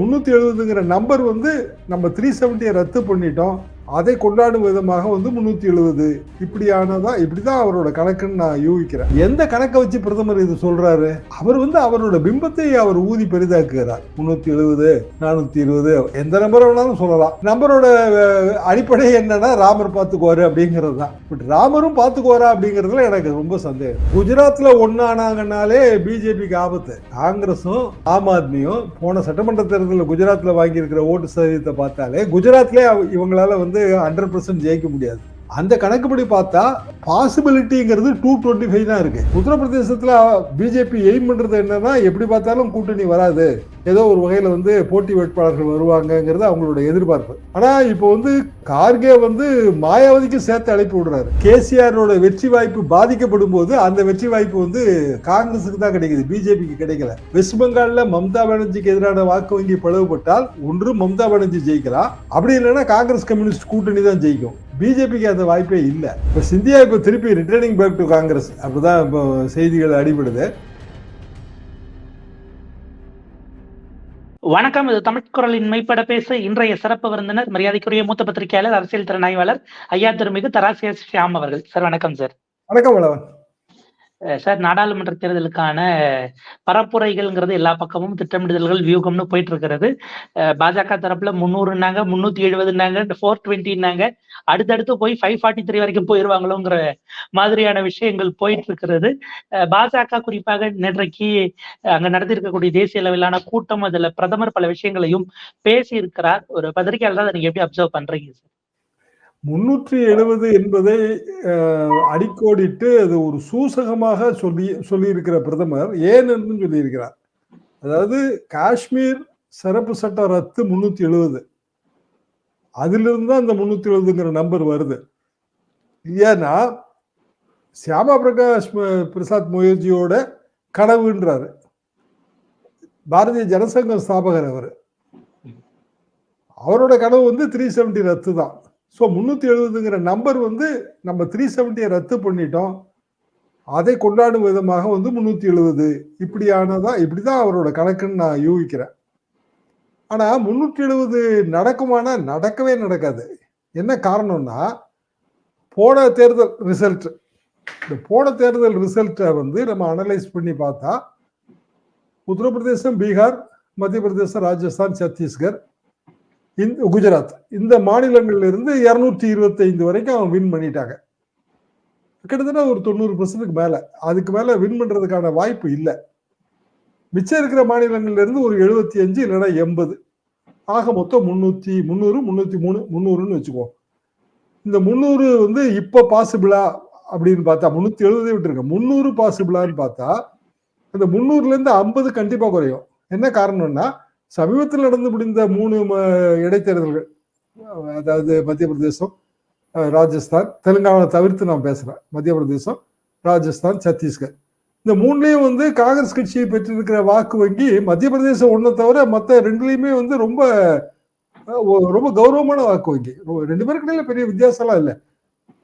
முன்னூத்தி எழுபதுங்கிற நம்பர் வந்து நம்ம த்ரீ செவன்ட்டியை ரத்து பண்ணிட்டோம். அதை கொண்டாடும் விதமாக வந்து முந்நூற்றி எழுபது இப்படியானதா இப்படிதான் அவரோட கணக்குன்னு நான் யூகிக்கிறேன். எந்த கணக்கை வச்சு பிரதமர் இது சொல்கிறாரு அவர் வந்து அவரோட பிம்பத்தை அவர் ஊதி பெரிதாக்குகிறார். முந்நூற்றி எழுபது நானூற்றி இருபது எந்த நம்பரை வேணாலும் சொல்லலாம். நம்பரோட அடிப்படை என்னன்னா ராமர் பார்த்துக்குவாரு அப்படிங்கிறது தான். பட் ராமரும் பார்த்துக்குவாரா அப்படிங்கிறதுல எனக்கு ரொம்ப சந்தேகம். குஜராத்தில் ஒன்றானாங்கனாலே பிஜேபிக்கு ஆபத்து. காங்கிரஸும் ஆம் ஆத்மியும் போன சட்டமன்ற தேர்தலில் குஜராத்தில் வாங்கியிருக்கிற ஓட்டு சதவீதத்தை பார்த்தாலே குஜராத்லேயே அவ- இவங்களால வந்து ஹண்ட்ரட் பர்சன்ட் ஜெயிக்க முடியாது. அந்த கணக்குப்படி பார்த்தா பாசிபிலிட்டிங்கிறது டூ டுவெண்ட்டி ஃபைவ் தான் இருக்கு. உத்தரப்பிரதேசத்தில் பிஜேபி எய்ம் பண்ணுறது என்னன்னா எப்படி பார்த்தாலும் கூட்டணி வராது. ஏதோ ஒரு வகையில் வந்து போட்டி வேட்பாளர்கள் வருவாங்கங்கிறது அவங்களோட எதிர்பார்ப்பு. ஆனால் இப்போ வந்து கார்கே வந்து மாயாவதிக்கு சேர்த்து அழைப்பு விடுறாரு. கேசிஆரோட வெற்றி வாய்ப்பு பாதிக்கப்படும் போது அந்த வெற்றி வாய்ப்பு வந்து காங்கிரஸுக்கு தான் கிடைக்குது பிஜேபிக்கு கிடைக்கல. வெஸ்ட் பெங்காலில் மம்தா பானர்ஜிக்கு எதிரான வாக்கு வங்கி பிளவுபட்டால் ஒன்று மம்தா பானர்ஜி ஜெயிக்கலாம். அப்படி இல்லைன்னா காங்கிரஸ் கம்யூனிஸ்ட் கூட்டணி தான் ஜெயிக்கும். பிஜேபிக்கு அந்த வாய்ப்பே இல்லை. இப்போ சிந்தியா இப்போ திருப்பி ரிட்டர்னிங் பேக் டு காங்கிரஸ் அப்படிதான் இப்போ செய்திகள் அடிபடுது. வணக்கம் இது தமிழ் குரலின் மெய்ப்பட பேச. இன்றைய சிறப்பு விருந்தினர் மரியாதைக்குரிய மூத்த பத்திரிகையாளர் அரசியல் திறனாய்வாளர் ஐயா திருமிகு தராசிய ஷியாம் அவர்கள். சார் வணக்கம் சார். வணக்கம் சார் நாடாளுமன்ற தேர்தலுக்கான பரப்புரைகள்ங்கிறது எல்லா பக்கமும் திட்டமிடுதல்கள் வியூகம்னு போயிட்டு இருக்கிறது அஹ் பாஜக தரப்புல முந்நூறுனாங்க முன்னூத்தி எழுபதுனாங்க ஃபோர் டுவெண்ட்டினாங்க அடுத்தடுத்து போய் ஃபைவ் ஃபார்ட்டி த்ரீ வரைக்கும் போயிருவாங்களோங்கிற மாதிரியான விஷயங்கள் போயிட்டு இருக்கிறது அஹ் பாஜக குறிப்பாக நேற்றைக்கு அங்க நடத்திருக்கக்கூடிய தேசிய அளவிலான கூட்டம் அதுல பிரதமர் பல விஷயங்களையும் பேசி இருக்கிறார் ஒரு பத்திரிகையாளர் அதை நீங்க எப்படி அப்சர்வ் பண்றீங்க சார்? முன்னூற்றி எழுபது என்பதை அடிக்கோடிட்டு அது ஒரு சூசகமாக சொல்லி சொல்லியிருக்கிற பிரதமர் ஏன் என்று சொல்லியிருக்கிறார். அதாவது காஷ்மீர் சிறப்பு சட்டம் ரத்து முன்னூற்றி எழுபது. அதிலிருந்து தான் அந்த முன்னூற்றி எழுபதுங்கிற நம்பர் வருது. ஏன்னா சியாமா பிரகாஷ் பிரசாத் முகர்ஜியோட கனவுன்றாரு. பாரதிய ஜனசங்கம் ஸ்தாபகர் அவர். அவரோட கனவு வந்து த்ரீ செவன்டி ரத்து தான். ஸோ முந்நூற்றி எழுபதுங்கிற நம்பர் வந்து நம்ம த்ரீ செவன்ட்டியை ரத்து பண்ணிட்டோம். அதை கொண்டாடும் விதமாக வந்து முந்நூற்றி எழுபது. இப்படியானதா இப்படி தான் அவரோட கணக்குன்னு நான் யூகிக்கிறேன். ஆனால் முந்நூற்றி எழுபது நடக்குமானா நடக்கவே நடக்காது. என்ன காரணம்னா போன தேர்தல் ரிசல்ட் இந்த போன தேர்தல் ரிசல்ட்டை வந்து நம்ம அனலைஸ் பண்ணி பார்த்தா உத்தரப்பிரதேசம் பீகார் மத்திய பிரதேசம் ராஜஸ்தான் சத்தீஸ்கர் இந்த குஜராத். இந்த மாநிலங்கள்ல இருந்து இருநூற்றி இருபத்தைந்து வரைக்கும் அவன் வின் பண்ணிட்டாங்க. கிட்டத்தட்ட ஒரு தொண்ணூறு பர்சன்ட்டுக்கு மேல. அதுக்கு மேல வின் பண்றதுக்கான வாய்ப்பு இல்லை. மிச்சம் இருக்கிற மாநிலங்கள்ல இருந்து ஒரு எழுபத்தி அஞ்சு இல்லைன்னா எண்பது. ஆக மொத்தம் முன்னூத்தி முந்நூறு முந்நூற்றி மூணு முந்நூறுன்னு வச்சுக்குவோம் இந்த முந்நூறு வந்து இப்ப பாசிபிளா அப்படின்னு பார்த்தா முந்நூற்றி எழுபதே விட்டுருங்க. முந்நூறு பாசிபிளான்னு பார்த்தா இந்த முந்நூறுல இருந்து ஐம்பது கண்டிப்பா குறையும். என்ன காரணம்னா சமீபத்தில் நடந்து முடிந்த மூணு ம- இடைத்தேர்தல்கள் அதாவது மத்திய பிரதேசம் ராஜஸ்தான் தெலுங்கானா தவிர்த்து நான் பேசுகிறேன் மத்திய பிரதேசம் ராஜஸ்தான் சத்தீஸ்கர். இந்த மூணுலேயும் வந்து காங்கிரஸ் கட்சியை பெற்றிருக்கிற வாக்கு வங்கி மத்திய பிரதேசம் ஒன்றை தவிர மற்ற ரெண்டுலேயுமே வந்து ரொம்ப ரொம்ப கௌரவமான வாக்கு வங்கி. ரெண்டு பேருக்கு பெரிய வித்தியாசம்லாம் இல்லை.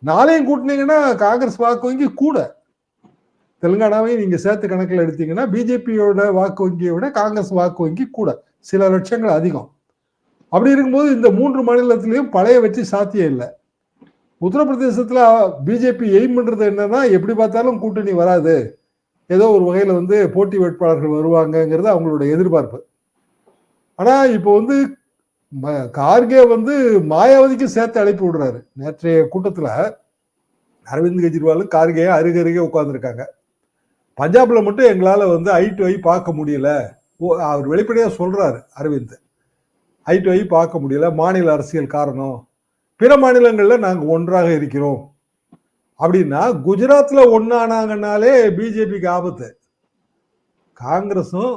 நாளையும் கூட்டினீங்கன்னா காங்கிரஸ் வாக்கு வங்கி கூட. தெலுங்கானாவையும் நீங்க சேர்த்து கணக்கில் எடுத்தீங்கன்னா பிஜேபியோட வாக்கு வங்கியை விட காங்கிரஸ் வாக்கு வங்கி கூட சில லட்சங்கள் அதிகம். அப்படி இருக்கும்போது இந்த மூன்று மாநிலத்திலையும் பழைய வச்சு சாத்தியம் இல்லை. உத்தரப்பிரதேசத்தில் பிஜேபி எய்ம் பண்ணுறது என்னன்னா எப்படி பார்த்தாலும் கூட்டணி வராது. ஏதோ ஒரு வகையில் வந்து போட்டி வேட்பாளர்கள் வருவாங்கங்கிறது அவங்களோட எதிர்பார்ப்பு. ஆனால் இப்போ வந்து ம- கார்கே வந்து மாயாவதிக்கு சேர்த்து அழைப்பு விடுறாரு. நேற்றைய கூட்டத்தில் அரவிந்த் கெஜ்ரிவாலும் கார்கேயும் அருகருகே உட்காந்துருக்காங்க பஞ்சாப்ல மட்டும் எங்களால் வந்து ஐ டு ஐ பார்க்க முடியல. ஓ, அவர் வெளிப்படையாக சொல்றாரு அரவிந்த். ஐ டு ஐ பார்க்க முடியல. மாநில அரசியல் காரணம். பிற மாநிலங்களில் நாங்கள் ஒன்றாக இருக்கிறோம். அப்படின்னா குஜராத்தில் ஒன்றானாங்கனாலே பிஜேபிக்கு ஆபத்து. காங்கிரஸும்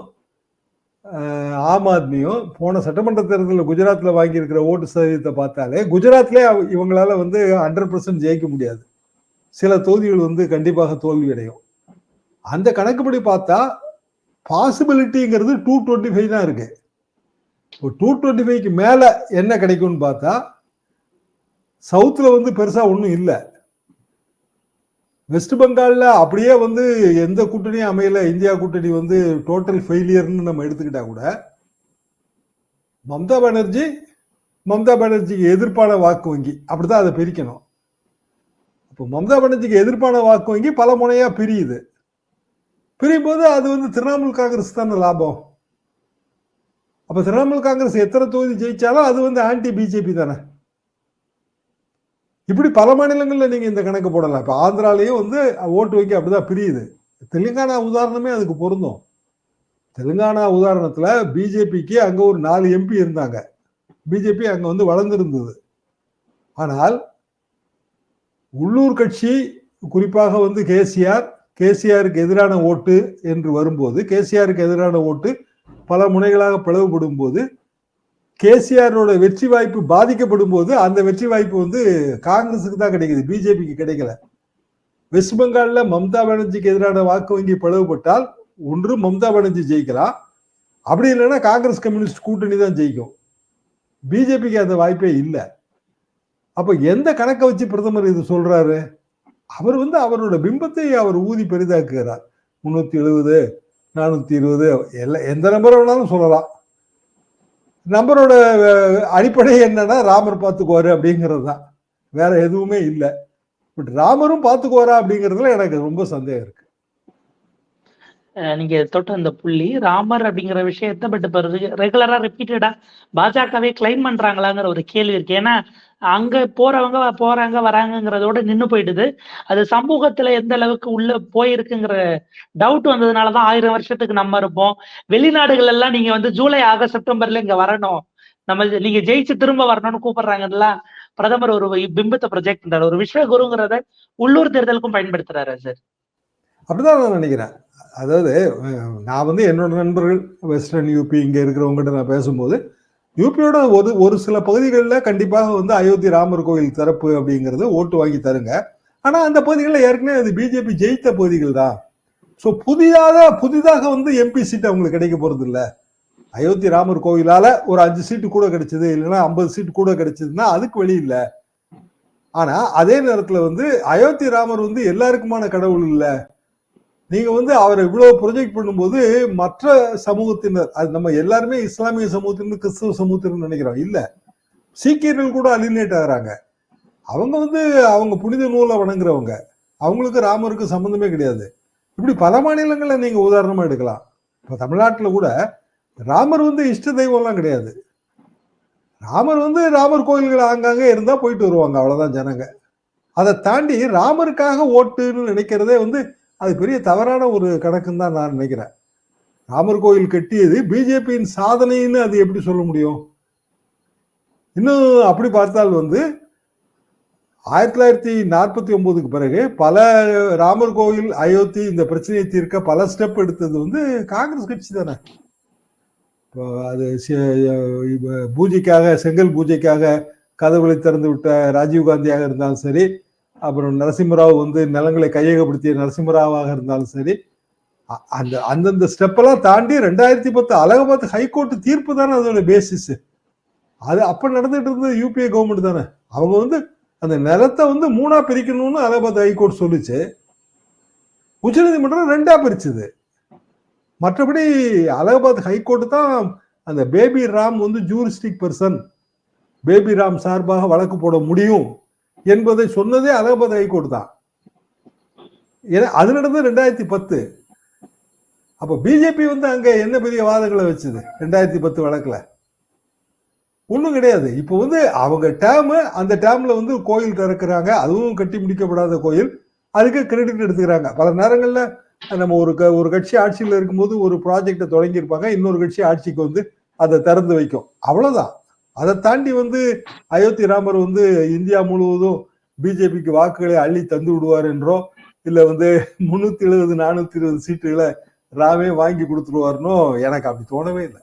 ஆம் ஆத்மியும் போன சட்டமன்ற தேர்தலில் குஜராத்தில் வாங்கியிருக்கிற ஓட்டு சதவீதத்தை பார்த்தாலே குஜராத்திலே இவங்களால வந்து ஹண்ட்ரட் பர்சன்ட் ஜெயிக்க முடியாது. சில தொகுதிகள் வந்து கண்டிப்பாக தோல்வி அடையும் அந்த கணக்குப்படி பார்த்தா பாசிபிலிட்டிங்கிறது டூ டுவெண்ட்டி ஃபைவ் தான் இருக்கு. டூ டுவெண்ட்டி ஃபைவ்க்கு மேலே என்ன கிடைக்கும்னு பார்த்தா சவுத்தில் வந்து பெருசாக ஒன்றும் இல்லை. வெஸ்ட் பெங்காலில் அப்படியே வந்து எந்த கூட்டணியும் அமையல. இந்தியா கூட்டணி வந்து டோட்டல் ஃபெயிலியர்னு நம்ம எடுத்துக்கிட்டா கூட மம்தா பானர்ஜி மம்தா பானர்ஜிக்கு எதிர்ப்பான வாக்கு வங்கி. அப்படிதான் அதை பிரிக்கணும். இப்போ மம்தா பானர்ஜிக்கு எதிர்ப்பான வாக்கு வங்கி பல முனையாக பிரியுது. பிரியும் போது அது வந்து திரிணாமுல் காங்கிரஸ் தானே லாபம். அப்போ திரிணாமுல் காங்கிரஸ் எத்தனை தொகுதி ஜெயித்தாலும் அது வந்து ஆன்டி பிஜேபி தானே. இப்படி பல மாநிலங்களில் நீங்கள் இந்த கணக்கு போடலாம். இப்போ ஆந்திராலேயும் வந்து ஓட்டு வங்கி அப்படிதான் பிரியுது. தெலுங்கானா உதாரணமே அதுக்கு பொருந்தும். தெலுங்கானா உதாரணத்தில் பிஜேபிக்கு அங்கே ஒரு நாலு எம்பி இருந்தாங்க. பிஜேபி அங்கே வந்து வளர்ந்துருந்தது. ஆனால் உள்ளூர் கட்சி குறிப்பாக வந்து கேசிஆர் கேசிஆருக்கு எதிரான ஓட்டு என்று வரும்போது கேசிஆருக்கு எதிரான ஓட்டு பல முனைகளாக பிளவுபடும் போது கேசிஆரோட வெற்றி வாய்ப்பு பாதிக்கப்படும் போது அந்த வெற்றி வாய்ப்பு வந்து காங்கிரஸுக்கு தான் கிடைக்குது பிஜேபிக்கு கிடைக்கல. வெஸ்ட் பெங்காலில் மம்தா பானர்ஜிக்கு எதிரான வாக்கு வங்கி பிளவுபட்டால் ஒன்று மம்தா பானர்ஜி ஜெயிக்கலாம். அப்படி இல்லைன்னா காங்கிரஸ் கம்யூனிஸ்ட் கூட்டணி தான் ஜெயிக்கும். பிஜேபிக்கு அந்த வாய்ப்பே இல்லை. அப்போ எந்த கணக்கை வச்சு பிரதமர் இது சொல்றாரு? அவர் வந்து அவரோட பிம்பத்தை அவர் ஊதி பெரிதாக்குகிறார். முந்நூற்றி எழுபது நானூற்றி இருபது எல்லாம் எந்த நம்பரை வேணாலும் சொல்லலாம். நம்பரோட அடிப்படை என்னன்னா ராமர் பார்த்துக்குவாரு அப்படிங்கிறது தான். வேற எதுவுமே இல்லை. பட் ராமரும் பார்த்துக்குவாரா அப்படிங்கிறதுல எனக்கு ரொம்ப சந்தேகம் இருக்கு. நீங்க தொட்ட அந்த புள்ளி ராமர் அப்படிங்கிற விஷயத்த பட் இப்ப ரெகுலரா ரிப்பீட்டடா பாஜகவே கிளைம் பண்றாங்களாங்கிற ஒரு கேள்வி இருக்கு. ஏன்னா அங்க போறவங்க போறாங்க வராங்கிறதோட நின்னு போயிடுது. அது சமூகத்துல எந்த அளவுக்கு உள்ள போயிருக்குங்கிற டவுட் வந்ததுனாலதான் ஆயிரம் வருஷத்துக்கு நம்ம இருப்போம். வெளிநாடுகள் எல்லாம் நீங்க வந்து ஜூலை ஆகஸ்ட் செப்டம்பர்ல இங்க வரணும். நம்ம நீங்க ஜெயிச்சு திரும்ப வரணும்னு கூப்பிடுறாங்கல்ல? பிரதமர் ஒரு பிம்பத்தை ப்ரொஜெக்ட் பண்றாரு. ஒரு விஸ்வகுருங்கிறத உள்ளூர் தேர்தலுக்கும் பயன்படுத்துறாரு சார். அப்படிதான் நான் நினைக்கிறேன். அதாவது நான் வந்து என்னோட நண்பர்கள் வெஸ்டர்ன் யூபி இங்கே இருக்கிறவங்ககிட்ட நான் பேசும்போது யூபியோட ஒரு ஒரு சில பகுதிகளில் கண்டிப்பாக வந்து அயோத்தி ராமர் கோயில் திறப்பு அப்படிங்கிறது ஓட்டு வாங்கி தருங்க. ஆனால் அந்த பகுதிகளில் ஏற்கனவே அது பிஜேபி ஜெயித்த பகுதிகள் தான். ஸோ புதிதாக புதிதாக வந்து எம்பி சீட் அவங்களுக்கு கிடைக்க போகிறது இல்லை அயோத்தி ராமர் கோயிலால் ஒரு அஞ்சு சீட்டு கூட கிடைச்சது இல்லைன்னா ஐம்பது சீட்டு கூட கிடைச்சதுன்னா அதுக்கு வழி இல்லை. ஆனால் அதே நேரத்தில் வந்து அயோத்தி ராமர் வந்து எல்லாருக்குமான கடவுள் இல்லை. நீங்க வந்து அவரை இவ்வளவு ப்ரொஜெக்ட் பண்ணும்போது மற்ற சமூகத்தினர் அது நம்ம எல்லாருமே இஸ்லாமிய சமூகத்தினர் கிறிஸ்தவ சமூகத்தினர் நினைக்கிறோம். இல்ல. சீக்கியர்கள் கூட அலினேட் ஆகுறாங்க. அவங்க வந்து அவங்க புனித நூலை வணங்குறவங்க. அவங்களுக்கு ராமருக்கு சம்பந்தமே கிடையாது. இப்படி பல மாநிலங்களில் நீங்க உதாரணமா எடுக்கலாம். இப்போ தமிழ்நாட்டில் கூட ராமர் வந்து இஷ்ட தெய்வம்லாம் கிடையாது. ராமர் வந்து ராமர் கோயில்கள் ஆங்காங்கே இருந்தா போயிட்டு வருவாங்க அவ்வளவுதான் ஜனங்க. அதை தாண்டி ராமருக்காக ஓட்டுன்னு நினைக்கிறதே வந்து அது பெரிய தவறான ஒரு கணக்குன்னு தான் நான் நினைக்கிறேன். ராமர் கோயில் கட்டியது பிஜேபியின் சாதனைன்னு அது எப்படி சொல்ல முடியும்? இன்னும் அப்படி பார்த்தால் வந்து ஆயிரத்தி தொள்ளாயிரத்தி நாற்பத்தி ஒன்பதுக்கு பிறகு பல ராமர் கோயில் அயோத்தி இந்த பிரச்சனையை தீர்க்க பல ஸ்டெப் எடுத்தது வந்து காங்கிரஸ் கட்சி தானே. இப்போ அது பூஜைக்காக செங்கல் பூஜைக்காக கதவுகளை திறந்து விட்ட ராஜீவ் காந்தியாக இருந்தாலும் சரி அப்புறம் நரசிம்மராவ் வந்து நிலங்களை கையகப்படுத்திய நரசிம்மராவாக இருந்தாலும் சரி அ- அந்த அந்தந்த ஸ்டெப்பெல்லாம் தாண்டி ரெண்டாயிரத்தி பத்து அலகாபாத் ஹைகோர்ட் தீர்ப்பு தானே அதோட பேசிஸ் அது அப்ப நடந்துட்டு இருந்தது யூபிஏ கவர்மெண்ட் தானே. அவங்க வந்து அந்த நிலத்தை வந்து மூணா பிரிக்கணும்னு அலகாபாத் ஹைகோர்ட் சொல்லுச்சு. உச்சநீதிமன்றம் ரெண்டா பிரிச்சுது. மற்றபடி அலகாபாத் ஹைகோர்ட் தான் அந்த பேபி ராம் வந்து ஜூரிஸ்டிக் பர்சன் பேபி ராம் சார்பாக வழக்கு போட முடியும். என்பதை சொன்னதே அலகாபாத் ஹைகோர்ட் தான். ஏன்னா அது நடந்தது ரெண்டாயிரத்தி பத்து. அப்ப பிஜேபி வந்து அங்க என்ன பெரிய வாதங்களை வச்சது? ரெண்டாயிரத்தி பத்து வழக்குல. ஒன்றும் கிடையாது. இப்போ வந்து அவங்க டேம் அந்த டேம்ல வந்து கோயில் திறக்கிறாங்க. அதுவும் கட்டி முடிக்கப்படாத கோயில். அதுக்கு கிரெடிட் எடுத்துக்கிறாங்க. பல நேரங்களில் நம்ம ஒரு க- ஒரு கட்சி ஆட்சியில் இருக்கும்போது ஒரு ப்ராஜெக்டை தொடங்கியிருப்பாங்க. இன்னொரு கட்சி ஆட்சிக்கு வந்து அதை திறந்து வைக்கும். அவ்வளோதான் அதை தாண்டி வந்து அயோத்தி ராமர் வந்து இந்தியா முழுவதும் பிஜேபிக்கு வாக்குகளை அள்ளி தந்து விடுவார் என்றோ இல்ல வந்து முன்னூத்தி எழுபது நானூத்தி இருபது சீட்டுகளை ராமே வாங்கி கொடுத்துருவாருன்னோ எனக்கு அப்படி தோணவே இல்லை.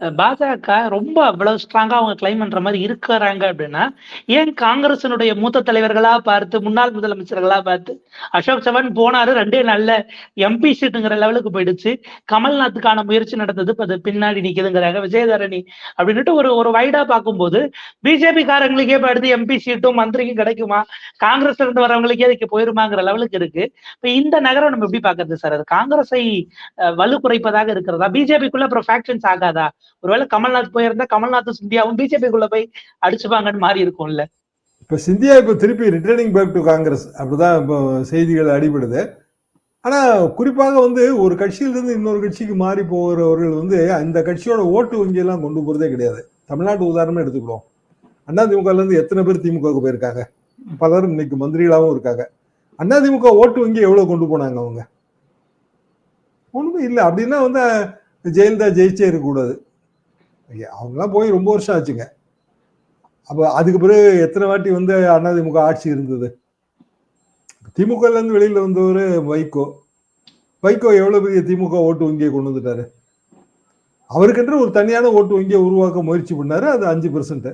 பாஜக ரொம்ப அவ்வளவு ஸ்ட்ராங்கா அவங்க கிளைம் பண்ற மாதிரி இருக்கிறாங்க அப்படின்னா ஏன் காங்கிரசினுடைய மூத்த தலைவர்களா பார்த்து முன்னாள் முதலமைச்சர்களா பார்த்து அசோக் சவன் போனாரு ரெண்டே நல்ல எம்பி சீட்டுங்கிற லெவலுக்கு போயிடுச்சு. கமல்நாத்துக்கான முயற்சி நடந்தது அது பின்னாடி நிக்குதுங்கிறாங்க. விஜயதரணி அப்படின்னுட்டு ஒரு ஒரு வைடா பார்க்கும்போது பிஜேபி காரங்களுக்கே இப்ப அடுத்து எம்பி சீட்டும் மந்திரிக்கும் கிடைக்குமா? காங்கிரஸ்ல இருந்து வரவங்களுக்கே அதுக்கு போயிருமாங்கிற லெவலுக்கு இருக்கு. இப்ப இந்த நகரம் நம்ம எப்படி பாக்குறது சார் அது காங்கிரஸை வலு குறைப்பதாக இருக்கிறதா? பிஜேபிக்குள்ள அப்புறம் ஃபேக்ஷன்ஸ் ஆகாதா? ஒருவேளை கமல்நாத் போயிருந்தா கமல்நாத்தும் சிந்தியாவும் பிஜேபிக்குள்ள போய் அடிச்சுப்பாங்கன்னு மாறி இருக்கும்ல. இப்ப சிந்தியா இப்ப திருப்பி ரிட்டர்னிங் பேக் டு காங்கிரஸ் அப்படிதான் இப்போ செய்திகள் அடிபடுது. ஆனா குறிப்பாக வந்து ஒரு கட்சியிலிருந்து இன்னொரு கட்சிக்கு மாறி போகிறவர்கள் வந்து அந்த கட்சியோட ஓட்டு வங்கியெல்லாம் கொண்டு போறதே கிடையாது. தமிழ்நாட்டு உதாரணமா எடுத்துக்கிறோம் அதிமுகல இருந்து எத்தனை பேர் திமுகவுக்கு போயிருக்காங்க? பலரும் இன்னைக்கு மந்திரிகளாகவும் இருக்காங்க. அண்ணா திமுக ஓட்டு வங்கி எவ்வளவு கொண்டு போனாங்க அவங்க? ஒண்ணுமே இல்லை. அப்படின்னா வந்து ஜெயலலிதா ஜெயிச்சே இருக்கக்கூடாது. ஐயா, அவங்கெல்லாம் போய் ரொம்ப வருஷம் ஆச்சுங்க. அப்போ அதுக்கு பிறகு எத்தனை வாட்டி வந்து அதிமுக ஆட்சி இருந்தது? திமுகலேருந்து வெளியில் வந்தவர் வைகோ. வைகோ எவ்வளோ பெரிய திமுக ஓட்டு வங்கியை கொண்டு வந்துட்டாரு? அவருக்கென்று ஒரு தனியான ஓட்டு வங்கியை உருவாக்க முயற்சி பண்ணாரு அது அஞ்சு பெர்சன்ட்டு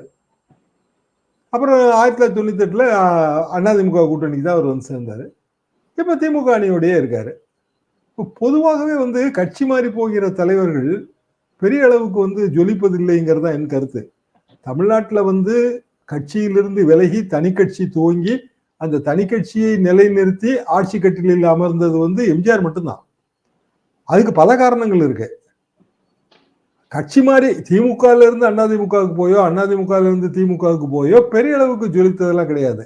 அப்புறம் ஆயிரத்தி தொள்ளாயிரத்தி தொண்ணூத்தி எட்டுல அதிமுக கூட்டணிக்கு தான் அவர் வந்து சேர்ந்தார். இப்போ திமுக அணியோடயே இருக்கார். இப்போ பொதுவாகவே வந்து கட்சி மாறி போகிற தலைவர்கள் பெரிய அளவுக்கு வந்து ஜொலிப்பதில்லைங்கிறது தான் என் கருத்து. தமிழ்நாட்டில் வந்து கட்சியிலிருந்து விலகி தனி கட்சி துவங்கி அந்த தனி கட்சியை நிலைநிறுத்தி ஆட்சி கட்டிலில் அமர்ந்தது வந்து எம்ஜிஆர் மட்டும்தான். அதுக்கு பல காரணங்கள் இருக்கு. கட்சி மாதிரி திமுகல இருந்து அதிமுகவுக்கு போயோ அதிமுகல இருந்து திமுகவுக்கு போயோ பெரிய அளவுக்கு ஜொலித்ததெல்லாம் கிடையாது.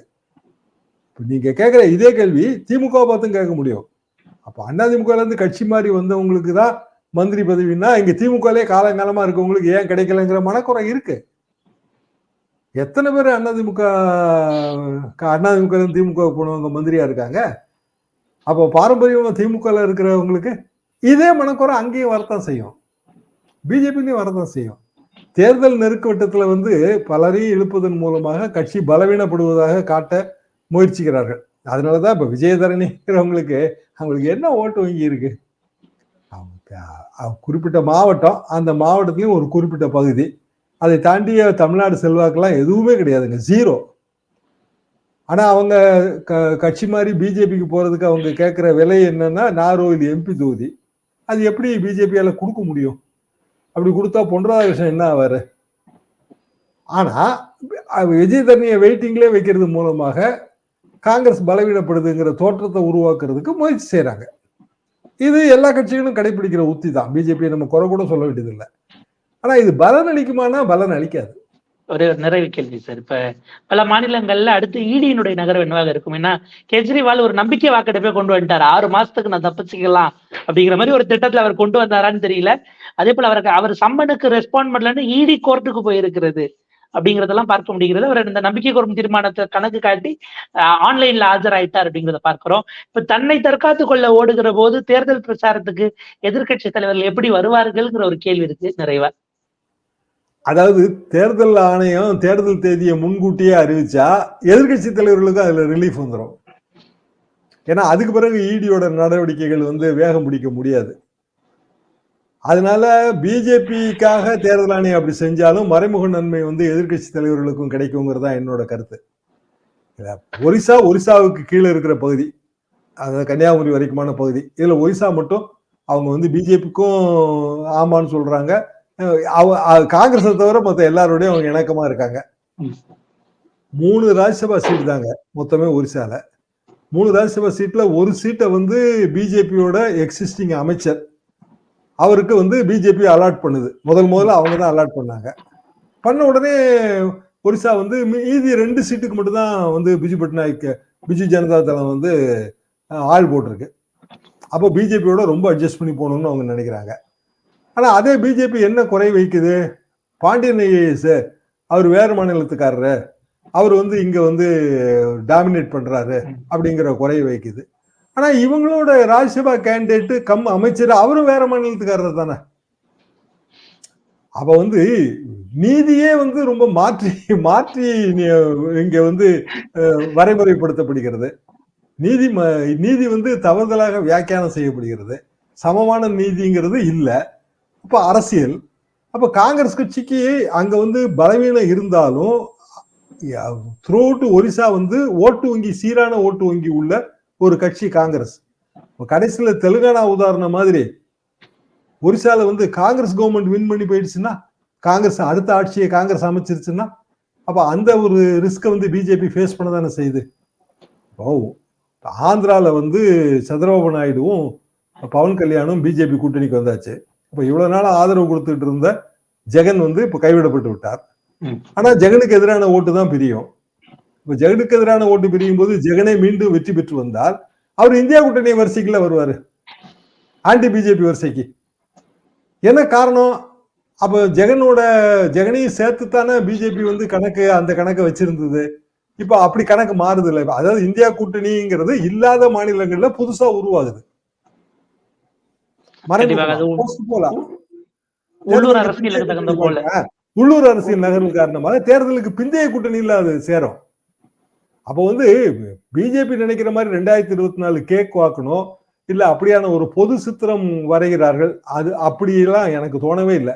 இப்போ நீங்க கேட்குற இதே கேள்வி திமுக பார்த்தும் கேட்க முடியும். அப்போ அதிமுகல இருந்து கட்சி மாதிரி வந்தவங்களுக்கு தான் மந்திரி பதவின்னா இங்க திமுகலே காலங்காலமா இருக்கவங்களுக்கு ஏன் கிடைக்கலங்கிற மனக்குறை இருக்கு. எத்தனை பேர் அதிமுக அதிமுக திமுக போனவங்க மந்திரியா இருக்காங்க? அப்போ பாரம்பரியமாக திமுக இருக்கிறவங்களுக்கு இதே மனக்குறை அங்கேயும் வரத்தான் செய்யும். பிஜேபிலையும் வரதான் செய்யும். தேர்தல் நெருக்கவட்டத்தில் வந்து பலரையும் இழுப்பதன் மூலமாக கட்சி பலவீனப்படுவதாக காட்ட முயற்சிக்கிறார்கள். அதனால தான் இப்போ விஜயதரணிங்கிறவங்களுக்கு அவங்களுக்கு என்ன ஓட்டு வங்கி இருக்குது குறிப்பிட்ட மாவட்டம் அந்த மாவட்டத்துலேயும் ஒரு குறிப்பிட்ட பகுதி. அதை தாண்டிய தமிழ்நாடு செல்வாக்கெல்லாம் எதுவுமே கிடையாதுங்க ஜீரோ ஆனால் அவங்க க- கட்சி மாதிரி பிஜேபிக்கு போகிறதுக்கு அவங்க கேட்குற விலை என்னன்னா நாரோயில் எம்பி தொகுதி. அது எப்படி பிஜேபியால் கொடுக்க முடியும்? அப்படி கொடுத்தா பொன்ராதாகிருஷ்ணன் என்ன ஆவார்? ஆனால் விஜய் தண்ணியை வெயிட்டிங்லேயே வைக்கிறது மூலமாக காங்கிரஸ் பலவீனப்படுதுங்கிற தோற்றத்தை உருவாக்குறதுக்கு முயற்சி செய்கிறாங்க இது எல்லா கட்சிகளும் கடைபிடிக்கிற உத்தி தான். பிஜேபியை நம்ம குறை கூட சொல்ல வேண்டியதில்லை. ஆனா இது பலன் அளிக்குமானா பலன் அளிக்காது. ஒரு நிறைவு கேள்வி சார் இப்ப பல மாநிலங்கள்ல அடுத்து ஈடியினுடைய நகரம் என்னவாக இருக்கும்? ஏன்னா கெஜ்ரிவால் ஒரு நம்பிக்கை வாக்கெடுப்பை கொண்டு வந்துட்டாரு. ஆறு மாசத்துக்கு நான் தப்பிச்சுக்கலாம் அப்படிங்கிற மாதிரி ஒரு திட்டத்துல அவர் கொண்டு வந்தாரான்னு தெரியல. அதே போல அவருக்கு அவர் சம்மனுக்கு ரெஸ்பாண்ட் பண்ணலன்னு இடி கோர்ட்டுக்கு போயிருக்கிறது. அப்படிங்கறதெல்லாம் பார்க்க முடிகிறது. அவர் இந்த நம்பிக்கை கோரும் தீர்மானத்தை கணக்கு காட்டி ஆன்லைன்ல ஆஜராயிட்டார் அப்படிங்கிறத பார்க்கிறோம். இப்ப தன்னை தற்காத்து கொள்ள ஓடுகிற போது தேர்தல் பிரச்சாரத்துக்கு எதிர்க்கட்சி தலைவர்கள் எப்படி வருவார்கள்ங்கிற ஒரு கேள்வி இருக்கு நிறைவா. அதாவது தேர்தல் ஆணையம் தேர்தல் தேதியை முன்கூட்டியே அறிவிச்சா எதிர்கட்சி தலைவர்களுக்கு அதுல ரிலீஃப் வந்துடும் ஏன்னா அதுக்கு பிறகு இடியோட நடவடிக்கைகள் வந்து வேகம் பிடிக்க முடியாது. அதனால பிஜேபிக்காக தேர்தல் ஆணையம் அப்படி செஞ்சாலும் மறைமுக நன்மை வந்து எதிர்க்கட்சி தலைவர்களுக்கும் கிடைக்குங்கிறது தான் என்னோட கருத்து. ஒரிசா ஒரிசாவுக்கு கீழே இருக்கிற பகுதி அதாவது கன்னியாகுமரி வரைக்குமான பகுதி இதுல ஒரிசா மட்டும் அவங்க வந்து பிஜேபிக்கும் ஆமான்னு சொல்றாங்க. காங்கிரஸை தவிர மற்ற எல்லாரோடையும் அவங்க இணக்கமா இருக்காங்க. மூணு ராஜ்யசபா சீட் தாங்க மொத்தமே ஒரிசால. மூணு ராஜ்யசபா சீட்ல ஒரு சீட்டை வந்து பிஜேபியோட எக்ஸிஸ்டிங் அமைச்சர் அவருக்கு வந்து பிஜேபி அலாட் பண்ணுது. முதல் முதல்ல அவங்க தான் அலாட் பண்ணாங்க. பண்ண உடனே ஒரிசா வந்து மீதி ரெண்டு சீட்டுக்கு மட்டும்தான் வந்து பிஜு பட்நாயக் பிஜு ஜனதா தளம் வந்து ஆள் போட்டிருக்கு. அப்போ பிஜேபியோட ரொம்ப அட்ஜஸ்ட் பண்ணி போகணும்னு அவங்க நினைக்கிறாங்க. ஆனா அதே பிஜேபி என்ன குறை வைக்குது? பாண்டியன் ஐஏஎஸ் அவர் வேற மாநிலத்துக்காரரு. அவர் வந்து இங்க வந்து டாமினேட் பண்றாரு அப்படிங்கிற குறையை வைக்குது. ஆனா இவங்களோட ராஜ்யசபா கேண்டிடேட் கம் அமைச்சர் அவரும் வேற மாநிலத்துக்காரர் தானே. அவ வந்து நீதியே வந்து ரொம்ப மாற்றி மாற்றி நீ- இங்க வந்து வரைமுறைப்படுத்தப்படுகிறது. நீதி ம- நீதி வந்து தவறுதலாக வியாக்கியானம் செய்யப்படுகிறது. சமமான நீதிங்கிறது இல்லை. அப்ப அரசியல். அப்ப காங்கிரஸ் கட்சிக்கு அங்க வந்து பலவீனம் இருந்தாலும் த்ரூ ஒரிசா வந்து ஓட்டு வங்கி சீரான ஓட்டு வங்கி உள்ள ஒரு கட்சி காங்கிரஸ். கடைசியில தெலுங்கானா உதாரணம் மாதிரி ஒரிசால வந்து காங்கிரஸ் கவர்மெண்ட் வின் பண்ணி போயிடுச்சுன்னா காங்கிரஸ் அடுத்த ஆட்சியை காங்கிரஸ் அமைச்சிருச்சுன்னா அப்ப அந்த ஒரு ரிஸ்கை வந்து பிஜேபி ஃபேஸ் பண்ண தானே செய்யுது. ஓ ஆந்திரால வந்து சந்திரபாபு நாயுடுவும் பவன் கல்யாணும் பிஜேபி கூட்டணிக்கு வந்தாச்சு. இப்ப இவ்வளவு நாள் ஆதரவு கொடுத்துட்டு இருந்த ஜெகன் வந்து இப்ப கைவிடப்பட்டு விட்டார். ஆனா ஜெகனுக்கு எதிரான ஓட்டு தான் பிரியும். இப்ப ஜெகனுக்கு எதிரான ஓட்டு பிரியும் போது ஜெகனை மீண்டும் வெற்றி பெற்று வந்தால் அவர் இந்தியா கூட்டணி வரிசைக்குள்ள வருவாரு. ஆன்டி பிஜேபி வரிசைக்கு. என்ன காரணம்? அப்ப ஜெகனோட ஜெகனையும் சேர்த்து தானே பிஜேபி வந்து கணக்கு அந்த கணக்கை வச்சிருந்தது. இப்ப அப்படி கணக்கு மாறுது இல்ல அதாவது இந்தியா கூட்டணிங்கிறது இல்லாத மாநிலங்கள்ல புதுசா உருவாகுது. உள்ளூர் அரசியல் நகர்வு காரணமாக தேர்தலுக்கு பிந்தைய கூட்டணியில் அது சேரும். அப்போ வந்து பிஜேபி நினைக்கிற மாதிரி ரெண்டாயிரத்தி இருபத்தி நாலு கேக் வாக்கணும். இல்லை அப்படியான ஒரு பொது சித்திரம் வரைகிறார்கள். அது அப்படியெல்லாம் எனக்கு தோணவே இல்லை.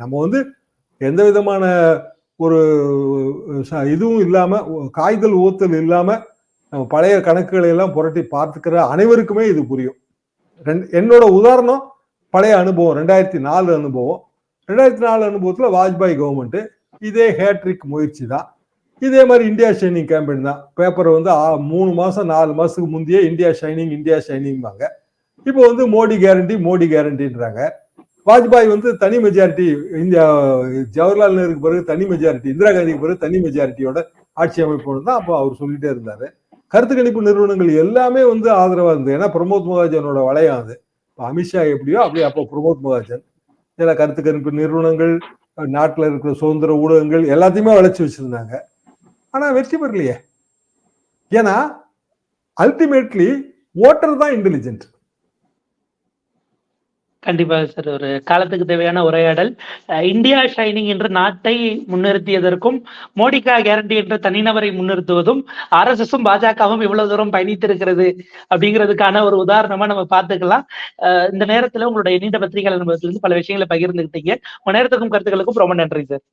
நம்ம வந்து எந்த விதமான ஒரு இதுவும் இல்லாமல் காய்தல் ஊத்தல் இல்லாமல் நம்ம பழைய கணக்குகளை எல்லாம் புரட்டி பார்த்துக்கிற அனைவருக்குமே இது புரியும். ரெண்டு என்னோட உதாரணம் பழைய அனுபவம் ரெண்டாயிரத்தி நாலு அனுபவம். ரெண்டாயிரத்தி நாலு அனுபவத்தில் வாஜ்பாய் கவர்மெண்ட்டு இதே ஹேட்ரிக் முயற்சி தான். இதே மாதிரி இந்தியா ஷைனிங் கேம்பெயின் தான். பேப்பரை வந்து ஆ- மூணு மாசம் நாலு மாசத்துக்கு முந்தையே இந்தியா ஷைனிங் இந்தியா ஷைனிங்பாங்க இப்போ வந்து மோடி கேரண்டி மோடி கேரண்டின்றாங்க வாஜ்பாய் வந்து தனி மெஜாரிட்டி இந்தியா ஜவஹர்லால் நேருக்கு பிறகு தனி மெஜாரிட்டி இந்திரா காந்திக்கு பிறகு தனி மெஜாரிட்டியோட ஆட்சி அமைப்புன்னு தான். அப்போ அவர் சொல்லிட்டே இருந்தாரு. கருத்து கணிப்பு நிறுவனங்கள் எல்லாமே வந்து ஆதரவா இருந்தது. ஏன்னா பிரமோத் மகாஜனோட வளையம் அது. இப்போ அமித்ஷா எப்படியோ அப்படியே அப்போ பிரமோத் மகாஜன். சில கருத்து கணிப்பு நிறுவனங்கள் நாட்டில் இருக்கிற சுதந்திர ஊடகங்கள் எல்லாத்தையுமே வளைச்சு வச்சிருந்தாங்க. ஆனால் வெற்றி பெறலையே. ஏன்னா அல்டிமேட்லி ஓட்டர் தான் இன்டெலிஜென்ட் கண்டிப்பாக சார் ஒரு காலத்துக்கு தேவையான உரையாடல். இந்தியா ஷைனிங் என்ற நாட்டை முன்னிறுத்தியதற்கும் மோடிகா கேரண்டி என்ற தனிநபரை முன்னிறுத்துவதும் ஆர்எஸ்எஸும் பாஜகவும் இவ்வளவு தூரம் பயணித்திருக்கிறது அப்படிங்கிறதுக்கான ஒரு உதாரணமா நம்ம பார்த்துக்கலாம். இந்த நேரத்துல உங்களுடைய நீண்ட பத்திரிகை அனுபவத்திலிருந்து பல விஷயங்களை பகிர்ந்துக்கிட்டீங்க உங்க நேரத்துக்கும் கருத்துக்களுக்கும் ரொம்ப நன்றி சார்.